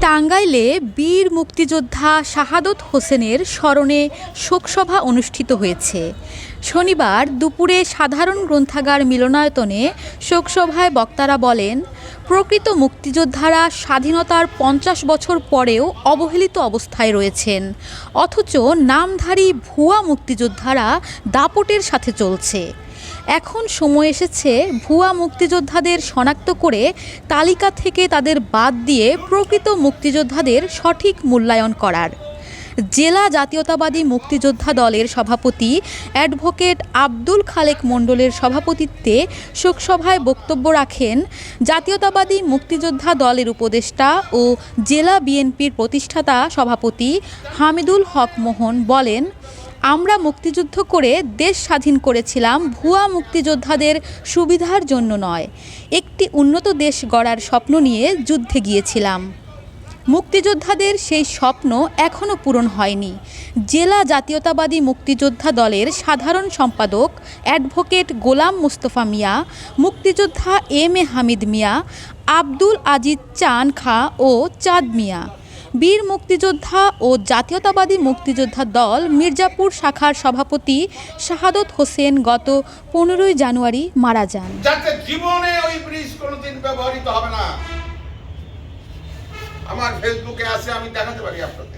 টাঙ্গাইলে বীর মুক্তিযোদ্ধা শাহাদত হোসেনের স্মরণে শোকসভা অনুষ্ঠিত হয়েছে। শনিবার দুপুরে সাধারণ গ্রন্থাগার মিলনায়তনে শোকসভায় বক্তারা বলেন, প্রকৃত মুক্তিযোদ্ধারা স্বাধীনতার পঞ্চাশ বছর পরেও অবহেলিত অবস্থায় রয়েছেন, অথচ নামধারী ভুয়া মুক্তিযোদ্ধারা দাপটের সাথে চলছে। এখন সময় এসেছে ভুয়া মুক্তিযোদ্ধাদের শনাক্ত করে তালিকা থেকে তাদের বাদ দিয়ে প্রকৃত মুক্তিযোদ্ধাদের সঠিক মূল্যায়ন করার। জেলা জাতীয়তাবাদী মুক্তিযোদ্ধা দলের সভাপতি অ্যাডভোকেট আব্দুল খালেক মণ্ডলের সভাপতিত্বে শোকসভায় বক্তব্য রাখেন জাতীয়তাবাদী মুক্তিযোদ্ধা দলের উপদেষ্টা ও জেলা বিএনপির প্রতিষ্ঠাতা সভাপতি হামিদুল হক মোহন বলেন আমরা মুক্তিযুদ্ধ করে দেশ স্বাধীন করেছিলাম, ভুয়া মুক্তিযোদ্ধাদের সুবিধার জন্য নয়। একটি উন্নত দেশ গড়ার স্বপ্ন নিয়ে যুদ্ধে গিয়েছিলাম। মুক্তিযোদ্ধাদের সেই স্বপ্ন এখনও পূরণ হয়নি। জেলা জাতীয়তাবাদী মুক্তিযোদ্ধা দলের সাধারণ সম্পাদক, অ্যাডভোকেট গোলাম মুস্তফা মিয়া, মুক্তিযোদ্ধা এম এ হামিদ মিয়া, আব্দুল আজিজ চান খা ও চাঁদ মিয়া। বীর মুক্তিযোদ্ধা ও জাতীয়তাবাদী মুক্তিযোদ্ধা দল মির্জাপুর শাখার সভাপতি শাহাদত হোসেন গত পনেরোই জানুয়ারি মারা যান। যাতে জীবনে ওই ব্রিজ কোনোদিন ব্যবহৃত হবে না। আমার ফেসবুকে আছে, আমি দেখাতে পারি আপনাদের।